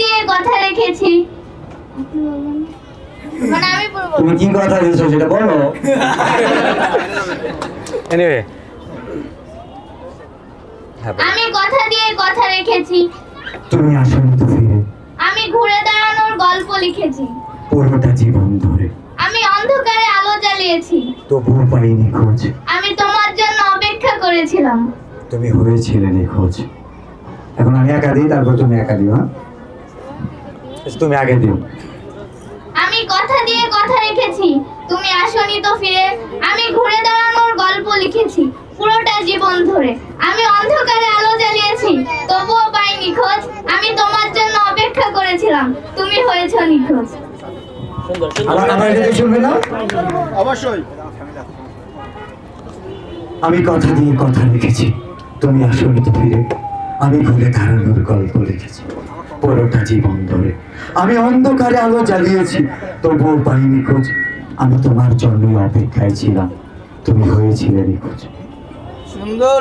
দিয়ে কথা রেখেছি। মানে আমি বলব তুমি কি কথা দিয়েছ সেটা বলো। এনিওয়ে আমি কথা দিয়ে কথা রেখেছি। তুমি আসলে তো ফিরে। আমি ঘুরে দাঁড়ানোর গল্প লিখেছি। পুরোটা জীবন ধরে। আমি অন্ধকারে আলো জ্বালিয়েছি। তবুও পাইনি খোঁজ আমি তোমার জন্য অপেক্ষা করেছিলাম। তুমি হয়েছিলে নিখোঁজ। এখন আমি একা দিই তারপর তুমি একা দিও হ্যাঁ? তুমি আগে দিও। আমি কথা দিয়ে কথা রেখেছি। তুমি আসনি তো ফিরে। আমি ঘুরে দাঁড়ানোর গল্প লিখেছি পুরোটা জীবন ধরে। আমি অন্ধকারে আলো জ্বালিয়েছি তবুও পাইনি খোঁজ আমি তোমার জন্য অপেক্ষা করেছিলাম। তুমি হয়েছ নিখোঁজ। আবার আবার এটা শুনবে না? অবশ্যই। আমি কথা দিয়ে কথা রেখেছি। তুমি আসলে তো ফিরে। আমি ঘুরে দাঁড়ানোর গল্প লিখেছি পুরোটা জীবন ধরে। আমি অন্ধকারে আলো জ্বালিয়েছি তবুও পাইনি খোঁজ। আমি তোমার জন্য অপেক্ষায় ছিলাম। তুমি হয়েছিলে নিখোঁজ। সুন্দর